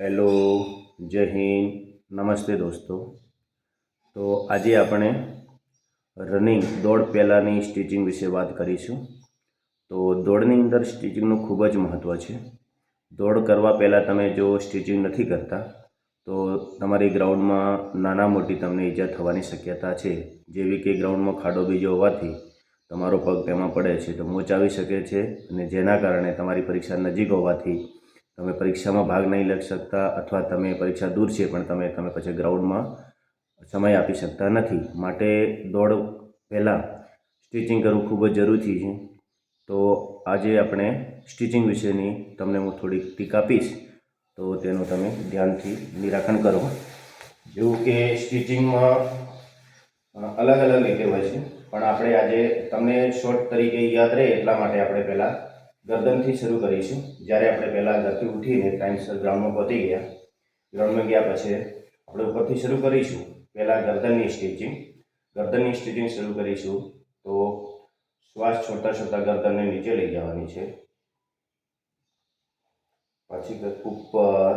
Hello, જય હિન્દ, નમસ્તે દોસ્તો. તો આજે આપણે રનિંગ દોડ પહેલાંની સ્ટિચિંગ વિશે વાત કરીશું. તો દોડની અંદર સ્ટિચિંગનું ખૂબ જ મહત્ત્વ છે. દોડ કરવા પહેલાં તમે જો સ્ટિચિંગ નથી કરતા, તો તમારી ગ્રાઉન્ડમાં નાના મોટી તમને ઈજા થવાની શક્યતા છે. જેવી કે ગ્રાઉન્ડમાં ખાડો બીજો હોવાથી તમારો પગ તેમાં પડે છે. તો મોચ આવી શકે છે અને જેના કારણે તમારી પરીક્ષા નજીક હોવાથી તમે પરીક્ષામાં ભાગ નહીં લઈ શકતા અથવા તમે પરીક્ષા દૂર છે, પણ તમે તમે પછી ગ્રાઉન્ડમાં સમય આપી શકતા નથી. માટે દોડ પહેલાં સ્ટિચિંગ કરવું ખૂબ જ જરૂરી છે. તો આજે આપણે સ્ટિચિંગ વિશેની તમને હું થોડીક ટીક આપીશ. તો તેનું તમે ધ્યાનથી નિરાકરણ કરો. જેવું કે સ્ટિચિંગમાં અલગ અલગ રીતે હોય છે. પણ આપણે આજે તમને શોર્ટ તરીકે યાદ રહે એટલા માટે આપણે પહેલાં ગરદનથી શરૂ કરીશું જ્યારે આપણે પહેલાં ઘરથી ઉઠીને ટાઈમસર ગ્રાઉન્ડમાં પહોંચી ગયા. ગ્રાઉન્ડમાં ગયા પછી આપણે ઉપરથી શરૂ કરીશું. પહેલાં ગરદનની સ્ટિચિંગ. ગરદનની સ્ટિચિંગ શરૂ કરીશું તો શ્વાસ છોડતા છોડતા ગરદનને નીચે લઈ જવાની છે. પછી ઉપર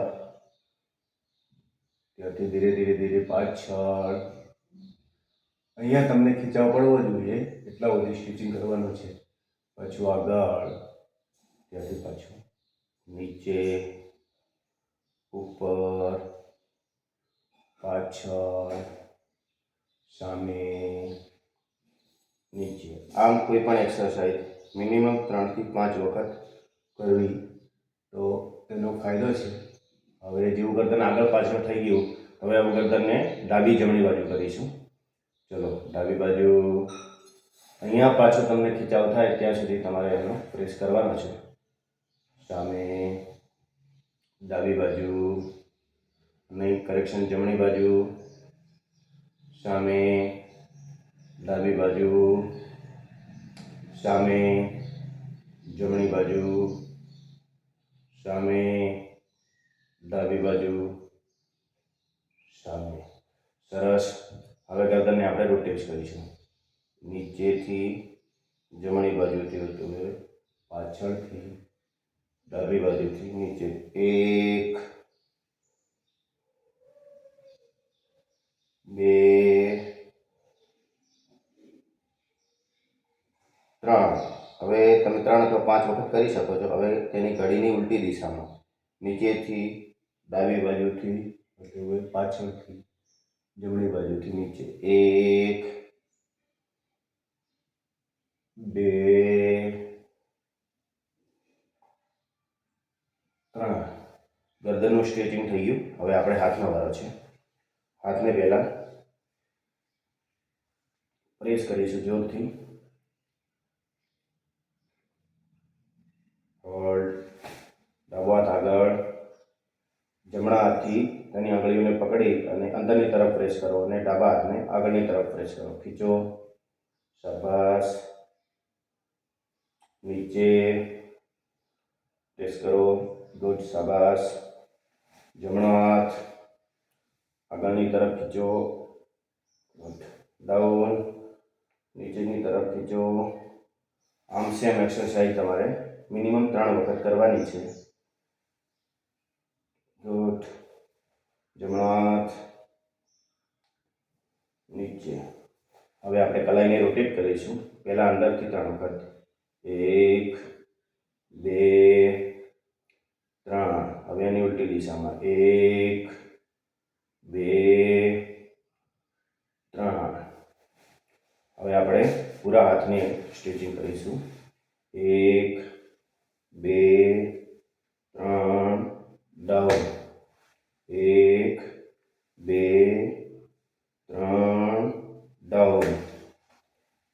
ત્યાંથી ધીરે ધીરે ધીરે પાછળ અહીંયા તમને ખીચાવ પડવો જોઈએ. એટલા સુધી સ્ટિચિંગ કરવાનું છે. પાછું આગળ ત્યાંથી પાછું નીચે, ઉપર, પાછળ, સામે, નીચે. આમ કોઈ પણ એક્સરસાઇઝ મિનિમમ ત્રણથી પાંચ વખત કરવી તો તેનો ફાયદો છે. હવે જેવું ગરદન આગળ પાછળ થઈ ગયું, હવે હવે ગરદનને ડાબી જમણી બાજુ કરીશું. ચલો, ડાબી બાજુ અહીંયા પાછું તમને ખીચાવ થાય, ત્યાં સુધી તમારે એનો પ્રેસ કરવાનો છે. સામે, ડાબી બાજુ નહીં કરેક્શન જમણી બાજુ, સામે, ડાબી બાજુ, સામે, જમણી બાજુ, સામે, ડાબી બાજુ, સામે. સરસ. હવે ગરદનને આપણે રોટેટ કરીશું. નીચેથી જમણી બાજુથી એટલે પાછળથી ડાબી બાજુથી નીચે એક બે ત્રણ હવે તમે ત્રણ અથવા પાંચ વખત કરી શકો છો. હવે તેની ઘડીની ઉલટી દિશામાં. નીચેથી ડાબી બાજુથી પાછળથી જમણી બાજુથી નીચે. એક બે. ત્રણ. ગરદનનું સ્ટ્રેચિંગ થઈ ગયું. હવે આપણે હાથનો વારો છે. હાથને પહેલાં પ્રેસ કરીશું જોરથી. હોલ્ડ હાથ આગળ. જમણા હાથથી તેની આંગળીઓને પકડી અને અંદરની તરફ પ્રેસ કરો અને ડાબા હાથને આગળની તરફ પ્રેસ કરો. ખીચો. શાબાશ. નીચે. પ્રેસ કરો. ગુડ શાબાશ જમણો હાથ આગળની તરફ ખીચો ગુડ ડાઉન નીચેની તરફ ખીચો. આમ સેમ એક્સરસાઇઝ તમારે મિનિમમ ત્રણ વખત કરવાની છે. ગુડ જમણો હાથ નીચે. હવે આપણે કલાઈને રોટેટ કરીશું. પહેલાં અંદરથી ત્રણ વખત. એક, બે હવે એની ઉલટી દિશામાં એક, બે, ત્રણ. હવે આપણે પૂરા હાથની સ્ટિચિંગ કરીશું. એક, બે, ત્રણ ડાઉન એક, બે, ત્રણ ડાઉન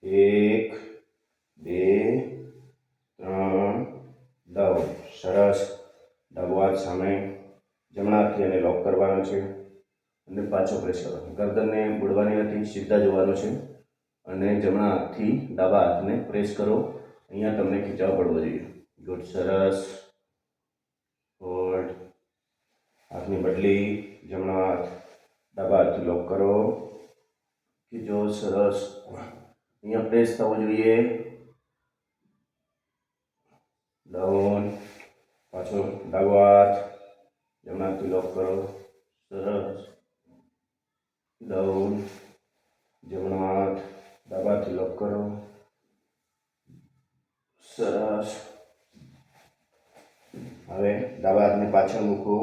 એક, બે, ત્રણ ડાઉન સરસ. હાથ સામે જમણા હાથથી એને લોક કરવાનો છે અને પાછો પ્રેસ કરવાનો ગરદનને બુડવાની નથી, સીધા જોવાનું છે અને જમણા હાથથી ડાબા હાથને પ્રેસ કરો. અહીંયા તમને ખીચાવ પડવો જોઈએ. ગુડ સરસ. હોલ્ડ હાથની બદલી, જમણા હાથ, ડાબા હાથથી લોક કરો. ખીચો સરસ. અહીંયા પ્રેસ થવો જોઈએ. ડાઉન પાછો ડાબો હાથ જમણાથી લોક કરો. સરસ. ડાઉન જમણો હાથ ડાબાથી લોક કરો. સરસ. હવે ડાબા હાથને પાછળ મૂકો.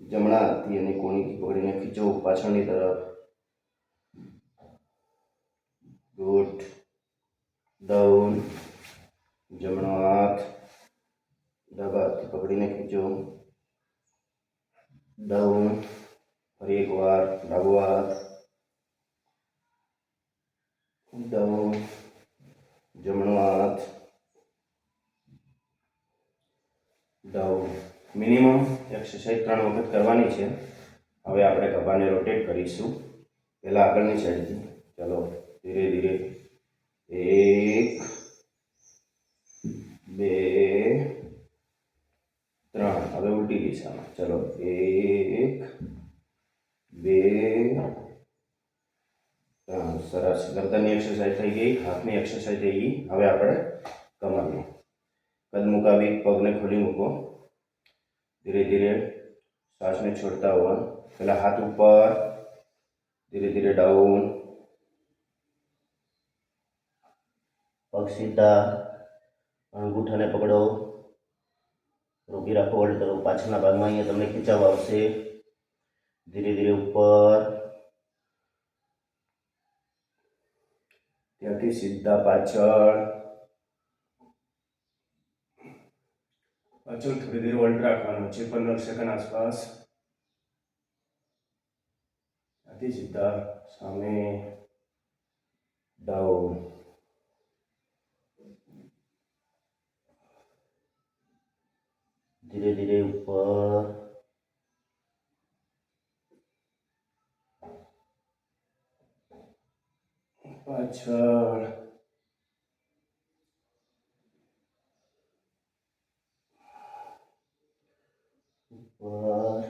જમણા હાથથી અને કોણીથી પકડીને ખીચો પાછળની તરફ. ગુડ. ડાઉન જમણો હાથ ડાબા હાથથી પકડીને ખીચો ડાઉન. ફરી એકવાર ડાબો હાથ. ડાઉન. જમણો હાથ. ડાઉન. મિનિમમ એક્સરસાઇઝ ત્રણ વખત કરવાની છે. હવે આપણે ગભાને રોટેટ કરીશું. પહેલાં આગળની સાઈડથી. ચલો, ધીરે ધીરે. એક, બે ત્રણ હવે ઉલટી દિશામાં. ચલો, એક, બે સરસ. ગરદનની એક્સરસાઇઝ થઈ ગઈ, હાથની એક્સરસાઇઝ થઈ ગઈ. હવે આપણે કમરની. કદ મુકાવી, પગને ખોલી મૂકો. ધીરે ધીરે શ્વાસને છોડતા હોવા. પહેલાં હાથ ઉપર, ધીરે ધીરે ડાઉન પગ સીધા, અંગૂઠાને પકડો. રોકી રાખો હોલ્ડ કરો પાછળના ભાગમાં અહીંયા તમને ખીચાવ આવશે. ધીરે ધીરે ઉપર. ત્યાંથી સીધા પાછળ. પાછળ થોડી ધીરે હોલ્ડ રાખવાનો છે, પંદર સેકન્ડ આસપાસ. ત્યાંથી સીધા સામે ડાઉન. ધીરે ધીરે ઉપર પાછળ ઉપર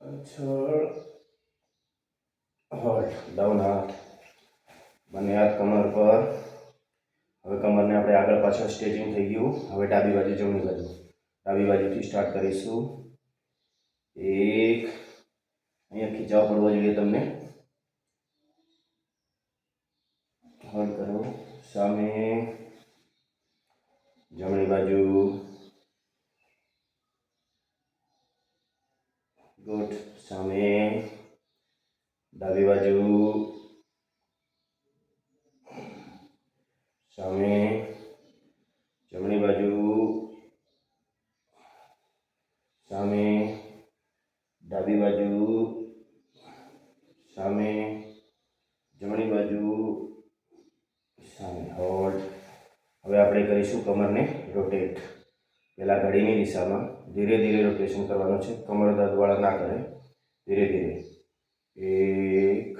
પાછળ હોલ્ડ ડાઉન હાથ બંને હાથ કમર પર હવે કમરને આપણે આગળ પાછળ સ્ટેચિંગ થઈ ગયું. હવે ડાબી બાજુ જમણી બાજુ. ડાબી બાજુથી સ્ટાર્ટ કરીશું. એક, અહીંયા ખીચાવ પડવો જોઈએ તમને. હોલ્ડ કરો. સામે. જમણી બાજુ. ગુડ. સામે. ડાબી બાજુ. સામે જમણી બાજુ સામે ડાબી બાજુ સામે જમણી બાજુ સામે. હોલ્ડ હવે આપણે કરીશું કમરને રોટેટ પહેલાં ઘડીની દિશામાં ધીરે ધીરે રોટેશન કરવાનું છે. કમર દર્દવાળા ના કરે. ધીરે ધીરે. એક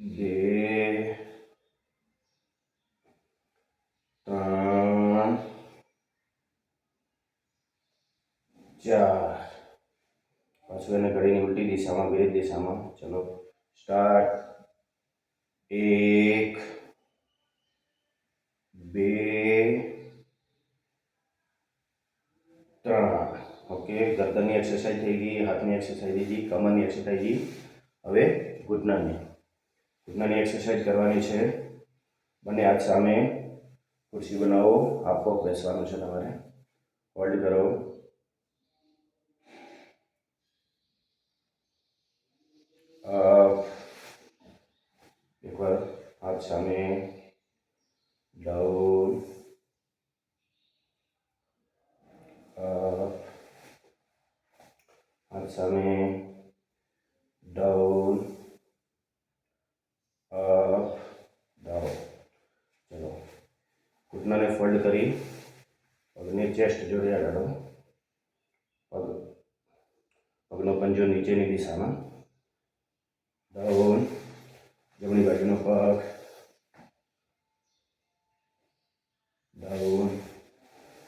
બે ત્રણ ચાર એને ઘડીની ઉલટી દિશામાં, વિરુદ્ધ દિશામાં. ચલો સ્ટાર્ટ એક, બે, ત્રણ. ઓકે ગરદનની એક્સરસાઇઝ થઈ ગઈ, હાથની એક્સરસાઇઝ થઈ ગઈ, કમરની એક્સરસાઇઝ થઈ હવે ઘૂંટણાની. ઘૂંટણાની એક્સરસાઇઝ કરવાની છે. બંને હાથ સામે ખુરશી બનાવો. આપો બેસવાનું છે તમારે. હોલ્ડ કરો. અપ એકવાર હાથ સામે ડાઉન અપ હાથ સામે ડાઉન અપ ડાઉન ચલો ઘૂંટણાને ફોલ્ડ કરી પગને ચેસ્ટ જોડે આગળ પગ પગનો પંજો નીચેની દિશામાં ડાઉન જમણી બાજુનો પગ ડાઉન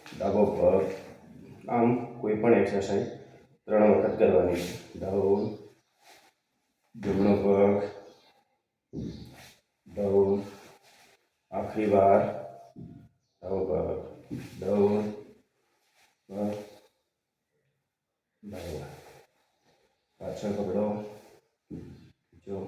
ડાબો પગ આમ કોઈ પણ એક્સરસાઇઝ ત્રણ વખત કરવાની છે ડાઉન જમણો પગ ડાઉન આખરી વાર આવો પગ ડાઉન પગ ડાઉન પાછળ પકડો जो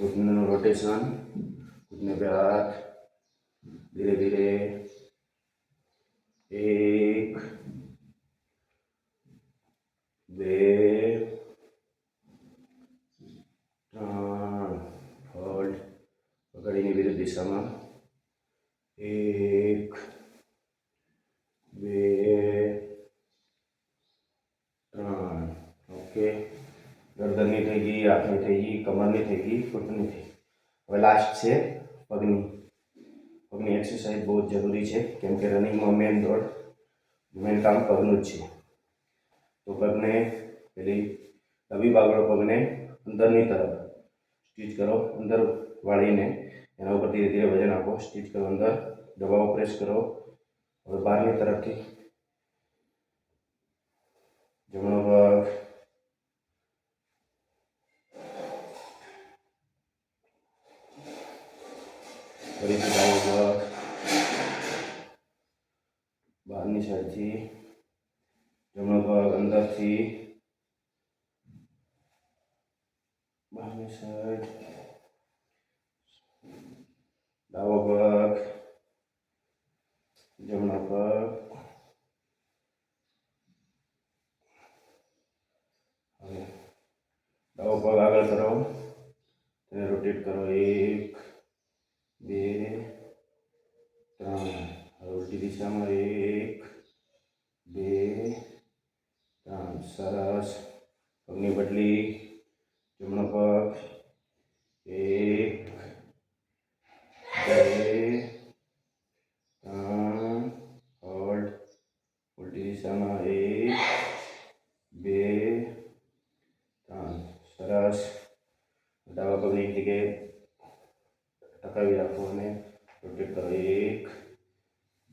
घुटने में रोटेशन घुटने पे हाथ धीरे धीरे. एक. बे દિશામાં એક બે ત્રણ. ઓકે ગરદનની થઈ ગઈ, હાથની થઈ ગઈ, કમરની થઈ ગઈ, ફૂટની થઈ હવે લાસ્ટ છે પગની. પગની એક્સરસાઇઝ બહુ જ જરૂરી છે, કેમ કે રનિંગમાં મેન દોડ મેન કામ પગનું જ છે. તો પગને પેલી ડાબી બાગડો પગને અંદરની તરફ સ્ટીચ કરો, અંદર વાળીને એના ઉપર ધીરે ધીરે વજન આપો. સ્ટીચ કરો અંદર. દબાવો પ્રેસ કરો. હવે બહારની તરફથી જમણો પગ ફરીથી બહારની સાઈડથી જમણો પગ અંદરથી બહારની સાઈડ ડાબો પગ જમણો પગ હવે ડાબો પગ આગળ કરો તેને રોટેટ કરો એક બે ત્રણ હવે ઉલટી દિશામાં એક બે ત્રણ સરસ પગની બદલી જમણો પગ એક બે ત્રણ હોલ્ડ ઉલટી દિશામાં એક બે ત્રણ સરસ ડાબા પગની એક જગ્યાએ ટકાવી રાખો અને રોટેટ કરો એક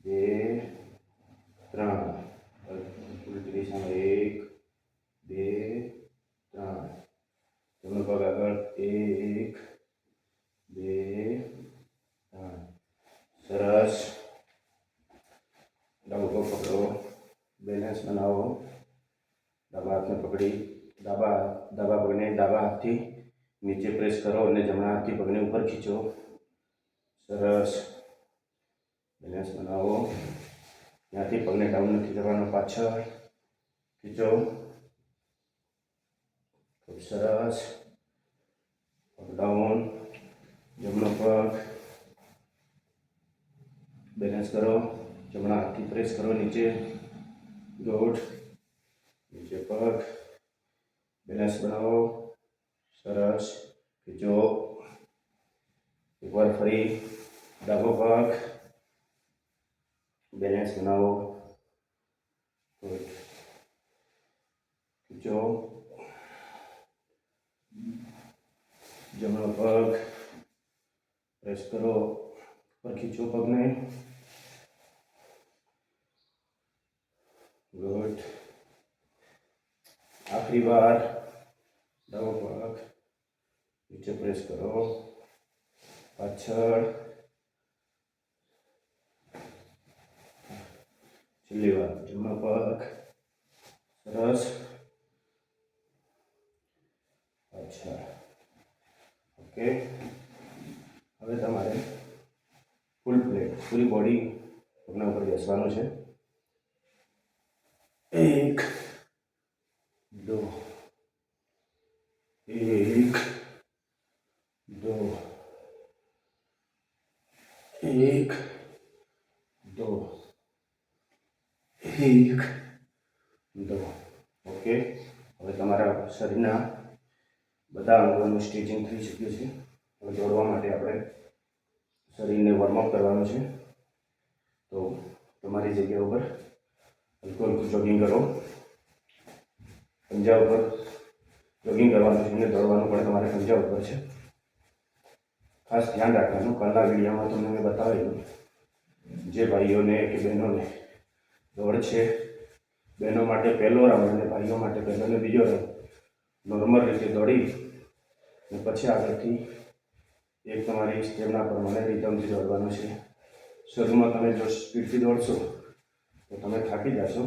બે, ત્રણ. કુલ ત્રીસમાં એક, બે, ત્રણ. જમણો પગ આગળ, એક, બે, ત્રણ. સરસ. ડાબો પગ પકડો. બેલેન્સ બનાવો ડાબા હાથને પકડી. ડાબા ડાબા પગને ડાબા હાથથી નીચે પ્રેસ કરો અને જમણા હાથથી પગને ઉપર ખીચો. સરસ. બેલેન્સ બનાવો ત્યાંથી પગને ડાઉન નથી કરવાનો પાછળ. ખીચો ખૂબ સરસ. ડાઉન જમણો પગ. બેલેન્સ કરો. જમણા હાથથી પ્રેસ કરો, નીચે. ગુડ નીચે પગ. બેલેન્સ બનાવો. સરસ. ખીચો એકવાર ફરી. ડાબો પગ. બેલેન્સ બનાવો ગુડ ખીચો જમણો પગ પ્રેસ કરો પર ખીચો પગને ગુડ આખરી વાર ડાબો પગ નીચે પ્રેસ કરો પાછળ લેવા જમણા પગ સરસ અચ્છા ઓકે હવે તમારે ફૂલ પ્લેટ ફૂલ બોડી પગના ઉપર બેસવાનો છે. એક, દો. એક દો. એક, દો. એક, દો, ઓકે? હવે તમારા શરીરના બધા અંગોનું સ્ટિચિંગ થઈ શક્યું છે. હવે દોડવા માટે આપણે શરીરને વોર્મઅપ કરવાનું છે. તો તમારી જગ્યા ઉપર હલકું હલકું જોગિંગ કરો. પંજા ઉપર જોગિંગ કરવાનું છે અને દોડવાનું પણ તમારે પંજા ઉપર છે. ખાસ ધ્યાન રાખવાનું. કાલના વિડીયોમાં તમને મેં બતાવેલું જે ભાઈઓને કે બહેનોને દોડ છે, બહેનો માટે પહેલો રાઉન્ડ અને ભાઈઓ માટે પહેલો અને બીજો રાઉન્ડ. નોર્મલ રીતે દોડી અને પછી આગળથી એક તમારી સ્ટેમના પ્રમાણે રિધમથી દોડવાનું છે. શરૂમાં તમે જો સ્પીડથી દોડશો, તો તમે થાકી જશો.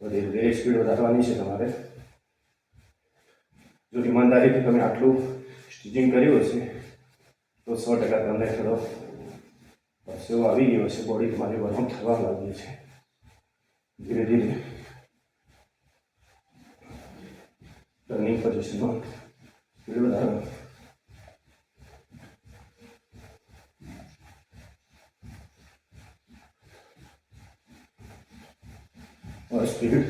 તો ધીરે સ્પીડ વધારવાની છે તમારે. જો ઈમાનદારીથી તમે આટલું સ્ટિચિંગ કર્યું હશે, તો સો ટકા તમને થોડો પરસેવો આવી ગયો હશે. બોડી તમારી બરફ થવા લાગી છે. ধীরে ধীরে టర్నింగ్ పొజిషన్లో నిలబడారు ఆ స్పీడ్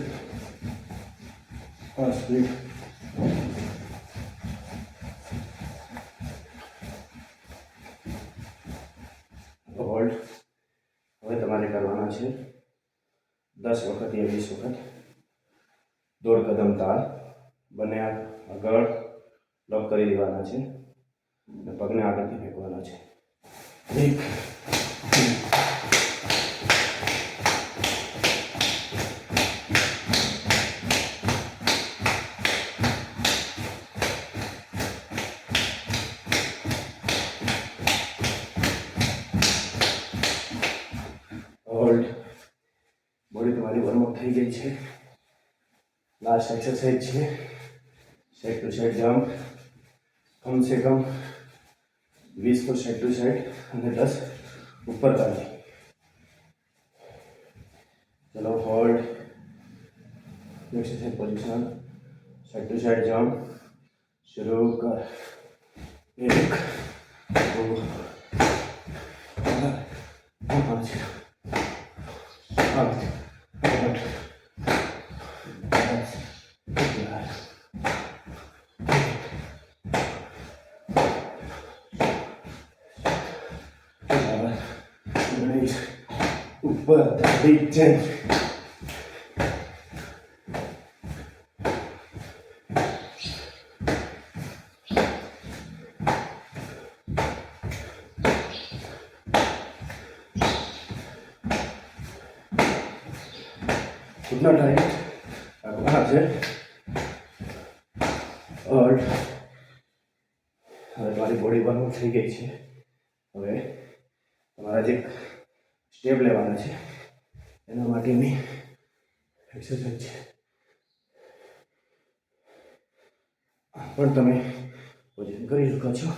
ఆ స్పీడ్ દસ વીસ વખત દોઢ કદમ તાળ બંને આગળ લોક કરી દેવાના છે અને પગને આગળથી ફેંકવાના છે. એક હોલ્ડ તમારી વોર્મઅપ થઈ ગઈ છે લાસ્ટ એક્સરસાઇઝ છે સેટ ટુ સેટ જમ્પ કમસે કમ વીસ ફૂટ સેટ ટુ સેટ અને દસ ઉપર કાઢી ચલો hold exercise position set to set jump શરૂ કર એક દો પાંચ But they didn't. તમારા જે સ્ટેપ લેવાના છે. એના માટેની એક્સરસાઇઝ છે. પણ તમે વજન કરી શકો છો.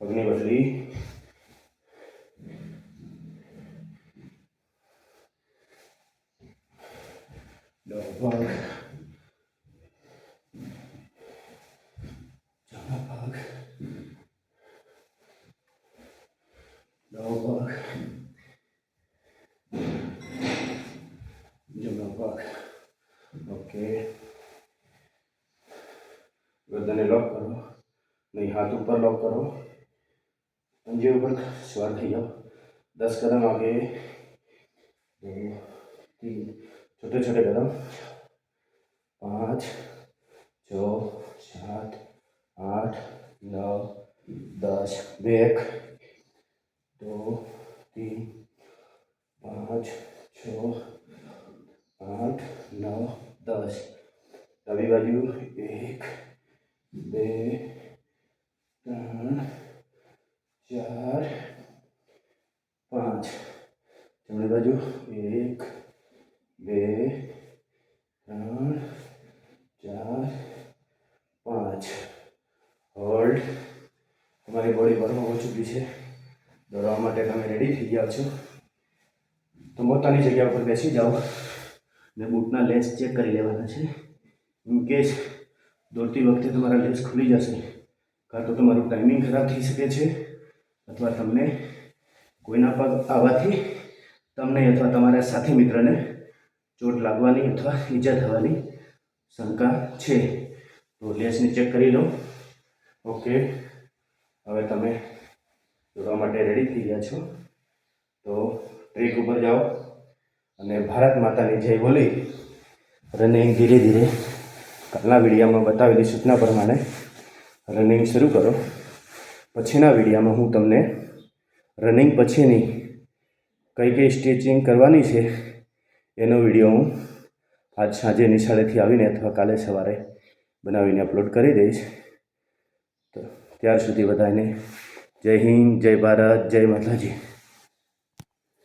પગની બદલી ડાબો obok. Idziemy obok. Ok. गर्दने लॉक करो नहीं हाथ ऊपर लॉक करो पंजे ऊपर स्वर जाओ दस कदम आगे दो तीन छोटे छोटे कदम पाँच छ सात आठ नौ दस बेक दो तीन पाँच छ आठ नौ दस ડાબી બાજુ એક બે ત્રણ ચાર પાંચ જમણી બાજુ એક બે ત્રણ ચાર પાંચ હોલ્ડ તમારી બોડી બરોબર હો ચૂકી છે દોડવા માટે તમે રેડી થઈ ગયા છો. તો પોતાની જગ્યા ઉપર બેસી જાઓ. ને બૂટના લેસ ચેક કરી લેવાના છે. ઇન કેસ દોડતી વખતે તમારા લેસ ખુલી જશે, કાં તો તમારું ટાઈમિંગ ખરાબ થઈ શકે છે, અથવા તમને કોઈના પગ આવવાથી તમને અથવા તમારા સાથી મિત્રને ચોટ લાગવાની અથવા ઈજા થવાની શંકા છે. તો લેન્સને ચેક કરી લો. ઓકે હવે તમે દોડવા માટે રેડી થઈ ગયા છો. તો ટ્રેક ઉપર જાઓ અને ભારત માતાની જય બોલી. રનિંગ ધીરે ધીરે કાલના વિડીયામાં બતાવેલી સૂચના પ્રમાણે. રનિંગ શરૂ કરો. પછીના વિડીયામાં હું તમને રનિંગ પછીની કઈ કઈ સ્ટ્રેચિંગ કરવાની છે એનો વીડિયો હું આજ સાંજે નિશાળેથી આવીને અથવા કાલે સવારે બનાવીને અપલોડ કરી દઈશ. તો ત્યાર સુધી બધાને જય હિન્દ જય ભારત જય માતાજી.